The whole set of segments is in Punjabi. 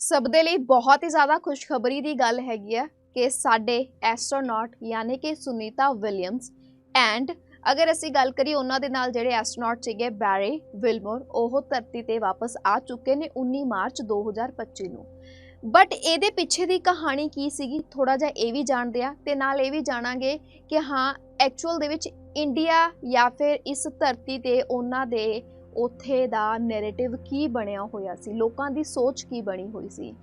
ਸਭ ਦੇ ਲਈ ਬਹੁਤ ਹੀ ਜ਼ਿਆਦਾ ਖੁਸ਼ਖਬਰੀ ਦੀ ਗੱਲ ਹੈਗੀ ਆ ਕਿ ਸਾਡੇ ਐਸਟਰੋਨੌਟ ਯਾਨੀ ਕਿ ਸੁਨੀਤਾ ਵਿਲੀਅਮਸ ਐਂਡ ਅਗਰ ਅਸੀਂ ਗੱਲ ਕਰੀਏ ਉਹਨਾਂ ਦੇ ਨਾਲ ਜਿਹੜੇ ਐਸਟਰੋਨੌਟ ਸੀਗੇ ਬੈਰੀ ਵਿਲਮੋਰ, ਉਹ ਧਰਤੀ ਤੇ ਵਾਪਸ ਆ ਚੁੱਕੇ ਨੇ 19 ਮਾਰਚ 2025 ਨੂੰ। ਬਟ ਇਹਦੇ ਪਿੱਛੇ ਦੀ ਕਹਾਣੀ ਕੀ ਸੀਗੀ? ਥੋੜਾ ਜਿਹਾ ਇਹ ਵੀ ਜਾਣਦੇ ਆ ਤੇ ਨਾਲ ਇਹ ਵੀ ਜਾਣਾਂਗੇ ਕਿ ਹਾਂ ਐਕਚੁਅਲ ਦੇ ਵਿੱਚ ਇੰਡੀਆ ਜਾਂ ਫਿਰ ਇਸ ਧਰਤੀ ਤੇ ਉਹਨਾਂ ਦੇ ਉੱਥੇ ਦਾ ਨੈਰੇਟਿਵ ਕੀ ਬਣਿਆ ਹੋਇਆ ਸੀ ਲੋਕਾਂ ਦੀ ਸੋਚ ਕੀ ਬਣੀ ਹੋਈ ਸੀ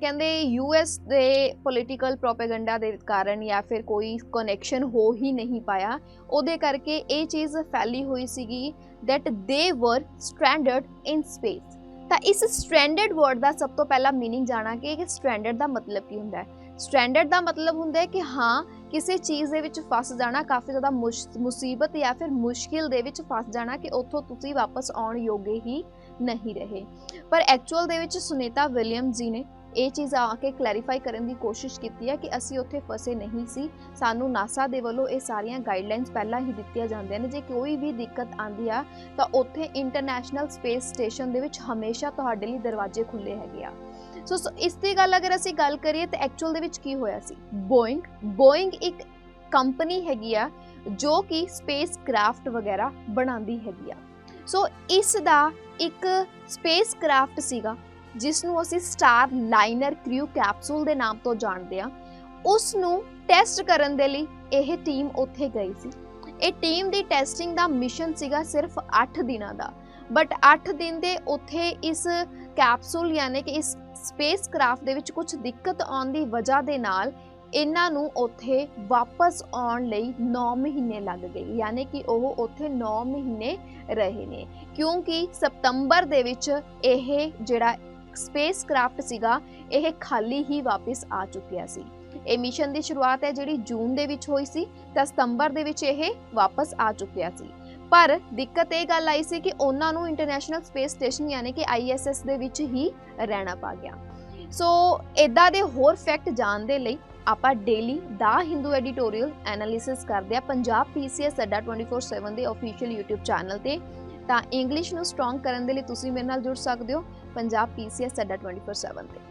ਕਹਿੰਦੇ ਯੂਐਸ ਦੇ ਪੋਲੀਟੀਕਲ ਪ੍ਰੋਪੇਗੈਂਡਾ ਦੇ ਕਾਰਨ ਜਾਂ ਫਿਰ ਕੋਈ ਕਨੈਕਸ਼ਨ ਹੋ ਹੀ ਨਹੀਂ ਪਾਇਆ ਉਹਦੇ ਕਰਕੇ ਇਹ ਚੀਜ਼ ਫੈਲੀ ਹੋਈ ਸੀਗੀ that they were stranded in space ਤਾਂ ਇਸ stranded word ਦਾ ਸਭ ਤੋਂ ਪਹਿਲਾਂ मीनिंग ਜਾਣਾਂਗੇ ਕਿ stranded ਦਾ ਮਤਲਬ ਕੀ ਹੁੰਦਾ ਹੈ ਸਟੈਂਡਰਡ ਦਾ ਮਤਲਬ ਹੁੰਦਾ ਹੈ ਕਿ ਹਾਂ, ਕਿਸੇ ਚੀਜ਼ ਦੇ ਵਿੱਚ ਫਸ ਜਾਣਾ ਕਾਫੀ ਜ਼ਿਆਦਾ ਮੁਸ਼- ਮੁਸੀਬਤ ਜਾਂ ਫਿਰ ਮੁਸ਼ਕਿਲ ਦੇ ਵਿੱਚ ਫਸ ਜਾਣਾ ਕਿ ਉੱਥੋਂ ਤੁਸੀਂ ਵਾਪਸ ਆਉਣ ਯੋਗੇ ਹੀ ਨਹੀਂ ਰਹੇ। ਪਰ ਐਕਚੁਅਲ ਦੇ ਵਿੱਚ ਸੁਨੀਤਾ ਵਿਲੀਅਮ ਜੀ ਨੇ ਇਹ ਚੀਜ਼ ਆ ਕੇ ਕਲੈਰੀਫਾਈ ਕਰਨ ਦੀ ਕੋਸ਼ਿਸ਼ ਕੀਤੀ ਹੈ ਕਿ ਅਸੀਂ ਉੱਥੇ ਫਸੇ ਨਹੀਂ ਸੀ। ਸਾਨੂੰ ਨਾਸਾ ਦੇ ਵੱਲੋਂ ਇਹ ਸਾਰੀਆਂ ਗਾਈਡਲਾਈਨਸ ਪਹਿਲਾਂ ਹੀ ਦਿੱਤੀਆਂ ਜਾਂਦੀਆਂ ਨੇ। ਜੇ ਕੋਈ ਵੀ ਦਿੱਕਤ ਆਂਦੀ ਆ, ਤਾਂ ਉੱਥੇ ਇੰਟਰਨੈਸ਼ਨਲ ਸਪੇਸ ਸਟੇਸ਼ਨ ਦੇ ਵਿੱਚ ਹਮੇਸ਼ਾ ਤੁਹਾਡੇ ਲਈ ਦਰਵਾਜ਼ੇ ਖੁੱਲੇ ਹੈਗੇ ਆ। ਸੋ ਸੋ ਇਸ ਦੀ ਗੱਲ ਅਗਰ ਅਸੀਂ ਗੱਲ ਕਰੀਏ ਤਾਂ ਐਕਚੁਅਲ ਦੇ ਵਿੱਚ ਕੀ ਹੋਇਆ ਸੀ? ਬੋਇੰਗ ਬੋਇੰਗ ਇੱਕ ਕੰਪਨੀ ਹੈਗੀ ਆ ਜੋ ਕਿ ਸਪੇਸ ਕਰਾਫਟ ਵਗੈਰਾ ਬਣਾਉਂਦੀ ਹੈਗੀ ਆ। ਸੋ ਇਸ ਦਾ ਇੱਕ ਸਪੇਸ ਕਰਾਫਟ ਸੀਗਾ ਜਿਸ ਨੂੰ ਅਸੀਂ ਸਟਾਰ ਲਾਈਨਰ ਕ੍ਰਿਊ ਕੈਪਸੂਲ ਦੇ ਨਾਮ ਤੋਂ ਜਾਣਦੇ ਆ। ਉਸ ਨੂੰ ਟੈਸਟ ਕਰਨ ਦੇ ਲਈ ਇਹ ਟੀਮ ਉੱਥੇ ਗਈ ਸੀ। ਇਹ ਟੀਮ ਦੀ ਟੈਸਟਿੰਗ ਦਾ ਮਿਸ਼ਨ ਸੀਗਾ ਸਿਰਫ 8 ਦਿਨਾਂ ਦਾ। ਬਟ 8 ਦਿਨ ਦੇ ਉੱਥੇ ਇਸ ਕੈਪਸੂਲ ਯਾਨੀ ਕਿ ਇਸ ਸਪੇਸ ਕਰਾਫਟ ਦੇ ਵਿੱਚ ਕੁਝ ਦਿੱਕਤ ਆਉਣ ਦੀ ਵਜ੍ਹਾ ਦੇ ਨਾਲ ਇਹਨਾਂ ਨੂੰ ਉੱਥੇ ਵਾਪਸ ਆਉਣ ਲਈ 9 ਮਹੀਨੇ ਲੱਗ ਗਏ, ਯਾਨੀ ਕਿ ਉਹ ਉੱਥੇ 9 ਮਹੀਨੇ ਰਹੇ ਨੇ। ਕਿਉਂਕਿ ਸਤੰਬਰ ਦੇ ਵਿੱਚ ਇਹ ਜਿਹੜਾ ਸਪੇਸ ਕਰਾਫਟ ਸੀਗਾ, ਇਹ ਖਾਲੀ ਹੀ ਵਾਪਸ ਆ ਚੁੱਕਿਆ ਸੀ। ਇਹ ਮਿਸ਼ਨ ਦੀ ਸ਼ੁਰੂਆਤ ਹੈ ਜਿਹੜੀ ਜੂਨ ਦੇ ਵਿੱਚ ਹੋਈ ਸੀ, ਤਾਂ ਸਤੰਬਰ ਦੇ ਵਿੱਚ ਇਹ ਵਾਪਸ ਆ ਚੁੱਕਿਆ ਸੀ। ਪਰ ਦਿੱਕਤ ਇਹ ਗੱਲ ਆਈ ਸੀ ਕਿ ਉਹਨਾਂ ਨੂੰ ਇੰਟਰਨੈਸ਼ਨਲ ਸਪੇਸ ਸਟੇਸ਼ਨ ਯਾਨੀ ਕਿ ISS ਦੇ ਵਿੱਚ ਹੀ ਰਹਿਣਾ ਪਾ ਗਿਆ। ਸੋ ਇਦਾਂ ਦੇ ਹੋਰ ਫੈਕਟ ਜਾਣ ਦੇ ਲਈ ਆਪਾਂ daily the Hindu editorial analysis ਕਰਦੇ ਆ ਪੰਜਾਬ PCS ਅੱਡਾ 24/7 ਦੇ ਅਫੀਸ਼ੀਅਲ YouTube ਚੈਨਲ ਤੇ। ਤਾਂ ਇੰਗਲਿਸ਼ ਨੂੰ ਸਟਰੋਂਗ ਕਰਨ ਦੇ ਲਈ ਤੁਸੀਂ ਮੇਰੇ ਨਾਲ ਜੁੜ ਸਕਦੇ ਹੋ। ਪੰਜਾਬ PCS ਅੱਡਾ 24/7 ਤੇ।